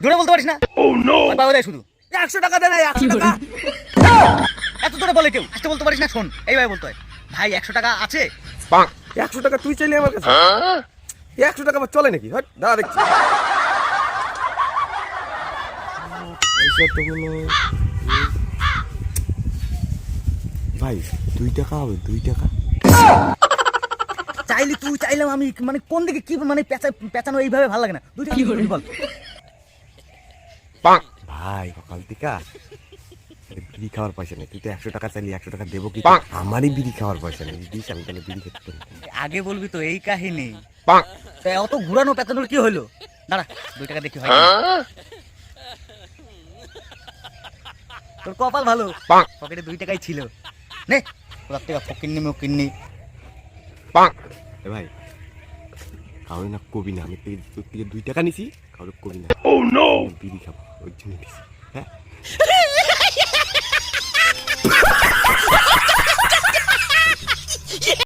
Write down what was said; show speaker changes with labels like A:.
A: সকাল
B: বলতে পারিস না ভয় পাওয়া শুধু একশো টাকা দে না একশো টাকা এত জোরে বলে কেউ আসতে বলতে পারিস না শোন এইভাবে বলতে হয়। ভাই একশো টাকা আছে?
A: একশো টাকা তুই চাইলে আমার কাছে? একশো টাকা আবার চলে নাকি? হট দাঁড়া দেখছি। পয়সা তো কোনো ভাই দুই টাকা হবে দুই টাকা।
B: চাইলে তুই চাইলাম আমি মানে কোন দিকে কি মানে পেঁচা পেঁচানো এইভাবে ভালো লাগে না? দুই টাকা কি বল?
A: ভাই সকাল থেকে বিড়ি খাওয়ার পয়সা নেই। তুই তো একশো টাকা চাইলি একশো টাকা দেবো কি? আমারই বিড়ি খাওয়ার পয়সা নেই। দিস আমি তাহলে বিড়ি খেতে পারি।
B: আগে বলবি তো এই কাহিনী। তাই অত ঘুরানো পেঁচানোর কি হলো? দাঁড়া দুই টাকা দেখি হয় তোর কপাল ভালো? পকেটে দুই টাকাই ছিল। নে ওর থেকে ফকিন্নি মকিন্নি
A: এ ভাই কাউরে না কবি না। আমি তোর থেকে দুই টাকা নিছি কাউরে কবি না। বিড়ি খাব ওই জন্য নিছি। হ্যাঁ?